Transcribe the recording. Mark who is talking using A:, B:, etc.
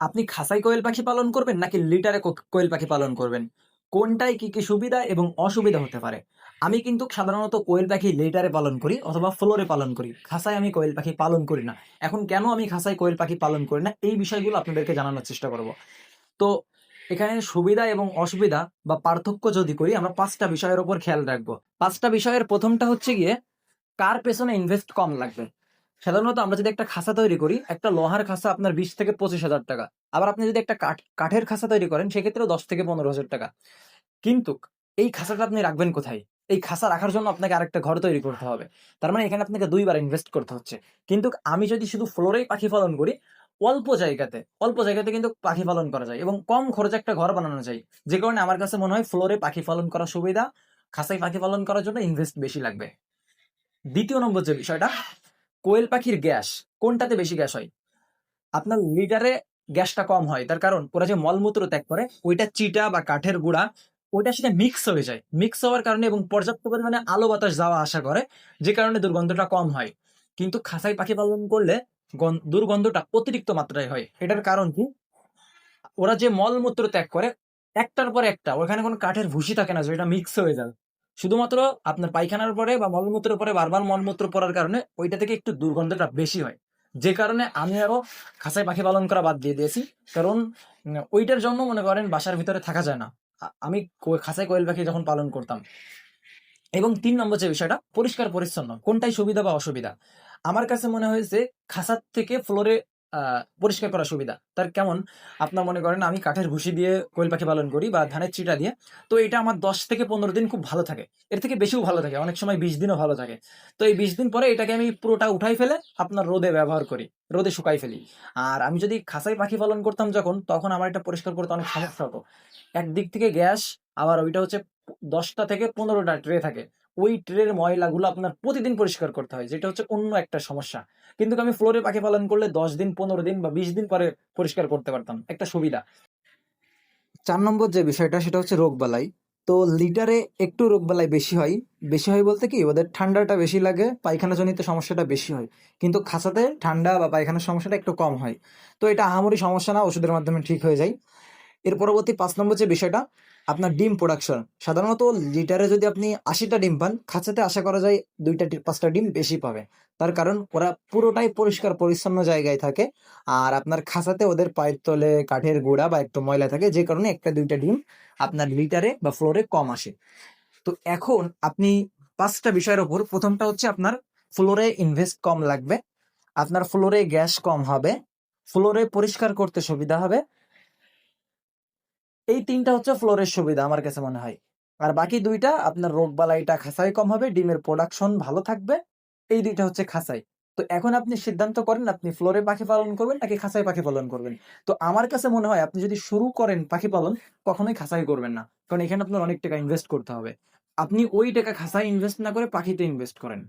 A: আপনি খাঁচায় কোয়েল পাখি পালন করবেন নাকি লিটারে কোয়েল পাখি পালন করবেন? কোনটায় কি কি সুবিধা এবং অসুবিধা হতে পারে? আমি কিন্তু সাধারণত কোয়েল পাখি লিটারে পালন করি অথবা ফ্লোরে পালন করি। খাঁচায় আমি কোয়েল পাখি পালন করি না। এখন কেন আমি খাঁচায় কোয়েল পাখি পালন করি না? এই বিষয়গুলো আপনাদেরকে জানানোর চেষ্টা করব। তো এখানে সুবিধা এবং অসুবিধা বা পার্থক্য যদি করি, আমরা পাঁচটা বিষয়ের ওপর খেয়াল রাখব। পাঁচটা বিষয়ের প্রথমটা হচ্ছে গিয়ে, কার পেছনে ইনভেস্ট কম লাগবে? সাধারণত আমরা যদি একটা খাসা তৈরি করি, একটা লোহার খাসা আপনার বিশ থেকে পঁচিশ হাজার টাকা। আবার আপনি যদি একটা কাঠ, কাঠের খাসা তৈরি করেন, সেক্ষেত্রেও দশ থেকে পনেরো হাজার টাকা। কিন্তু এই খাসাটা আপনি রাখবেন কোথায়? এই খাসা রাখার জন্য আপনাকে আরেকটা ঘর তৈরি করতে হবে। তার মানে এখানে আপনাকে দুইবার ইনভেস্ট করতে হচ্ছে। কিন্তু আমি যদি শুধু ফ্লোরেই পাখি পালন করি, অল্প জায়গাতে অল্প জায়গাতে কিন্তু পাখি পালন করা যায় এবং কম খরচে একটা ঘর বানানো যায়। যে কারণে আমার কাছে মনে হয় ফ্লোরে পাখি পালন করা সুবিধা খাঁচায় পাখি পালন করার জন্য ইনভেস্ট বেশি লাগবে। দ্বিতীয় নম্বর যে বিষয়টা কোয়েল পাখির গ্যাস, কোনটাতে বেশি গ্যাস হয়? আপনার লিটারে গ্যাসটা কম হয়, তার কারণ ওরা যে মলমূত্র ত্যাগ করে, ওইটা চিটা বা কাঠের গুঁড়া, ওইটার সাথে মিক্স হয়ে যায়। মিক্স হওয়ার কারণে এবং পর্যাপ্ত পরিমাণে আলো বাতাস যাওয়া আসা করে, যে কারণে দুর্গন্ধটা কম হয়। কিন্তু খাসাই পাখি পালন করলে দুর্গন্ধটা অতিরিক্ত মাত্রায় হয়। এটার কারণ কি? ওরা যে মলমূত্র ত্যাগ করে, একটার পর একটা, ওখানে কোনো কাঠের ভুসি থাকে না, যেটা মিক্স হয়ে যায়। শুধুমাত্র আপনার পায়খানার উপরে বা মলমূত্রের উপরে বারবার মলমূত্র পড়ার কারণে ওইটা থেকে একটু দুর্গন্ধটা বেশি হয়। যে কারণে আমি আরও খাঁচায় পাখি পালন করা বাদ দিয়ে দিয়েছি। কারণ ওইটার জন্য মনে করেন বাসার ভিতরে থাকা যায় না। আমি খাঁচায় কোয়েল পাখি যখন পালন করতাম। এবং তিন নম্বর যে বিষয়টা, পরিষ্কার পরিচ্ছন্ন, কোনটাই সুবিধা বা অসুবিধা? আমার কাছে মনে হয়েছে খাঁচার থেকে ফ্লোরে পরিষ্কার করা সুবিধা। তার কেমন? আপনার মনে করেন আমি কাঠের ভুসি দিয়ে কোয়েল পাখি পালন করি বা ধানের চিটা দিয়ে, তো এটা আমার দশ থেকে পনেরো দিন খুব ভালো থাকে। এর থেকে বেশিও ভালো থাকে, অনেক সময় বিশ দিনও ভালো থাকে। তো এই বিশ দিন পরে এটাকে আমি পুরোটা উঠাই ফেলে আপনার রোদে ব্যবহার করি, রোদে শুকাই ফেলি। আর আমি যদি খাসাই পাখি পালন করতাম যখন, তখন আমার এটা পরিষ্কার করতে অনেক সমস্যা হতো। একদিক থেকে গ্যাস, আবার ওইটা হচ্ছে দশটা থেকে পনেরোটা ট্রে থাকে। ওই ট্রের ময়লাগুলো আপনার প্রতিদিন পরিষ্কার করতে হয়, যেটা হচ্ছে অন্য একটা সমস্যা। কিন্তু আমি ফ্লোরে পাখি পালন করলে দশ দিন, পনেরো দিন বা বিশ দিন পরে পরিষ্কার করতে পারতাম, একটা সুবিধা। চার নম্বর যে বিষয়টা, সেটা হচ্ছে রোগবালাই। তো লিটারে একটু রোগবালাই বেশি হয়। বেশি হয় বলতে কি, ওদের ঠান্ডাটা বেশি লাগে পায়খানা জনিত সমস্যাটা বেশি হয়। কিন্তু খাঁচাতে ঠান্ডা বা পায়খানার সমস্যাটা একটু কম হয়। তো এটা আহামরি সমস্যা না, ওষুধের মাধ্যমে ঠিক হয়ে যায়। এর পরবর্তী পাঁচ নম্বর যে বিষয়টা, আপনার ডিম প্রোডাকশন সাধারণত লিটারে যদি আপনি আশিটা ডিম পান, খাঁচাতে আশা করা যায় দুইটা পাঁচটা ডিম বেশি পাবে। তার কারণ ওরা পুরোটাই পরিষ্কার, পরিচ্ছন্ন জায়গায় থাকে। আর আপনার খাঁচাতে ওদের পায়ের তলে কাঠের গুঁড়া বা একটু ময়লা থাকে, যে কারণে একটা দুইটা ডিম আপনার লিটারে বা ফ্লোরে কম আসে। তো এখন আপনি পাঁচটা বিষয়ের ওপর, প্রথমটা হচ্ছে আপনার ফ্লোরে ইনভেস্ট কম লাগবে। আপনার ফ্লোরে গ্যাস কম হবে। ফ্লোরে পরিষ্কার করতে সুবিধা হবে। এই তিনটা হচ্ছে ফ্লোরের সুবিধা আমার কাছে মনে হয়। আর বাকি দুইটা আপনার রোগ বালাইটা খাসাই কম হবে, ডিমের প্রোডাকশন ভালো থাকবে, এই দুইটা হচ্ছে খাসাই তো এখন আপনি সিদ্ধান্ত করেন, আপনি ফ্লোরে পাখি পালন করবেন নাকি খাসাই পাখি পালন করবেন? তো আমার কাছে মনে হয় আপনি যদি শুরু করেন পাখি পালন, কখনোই খাসাই করবেন না। কারণ এখানে আপনার অনেক টাকা ইনভেস্ট করতে হবে। আপনি ওই টাকা খাসাই ইনভেস্ট না করে পাখিতে ইনভেস্ট করেন।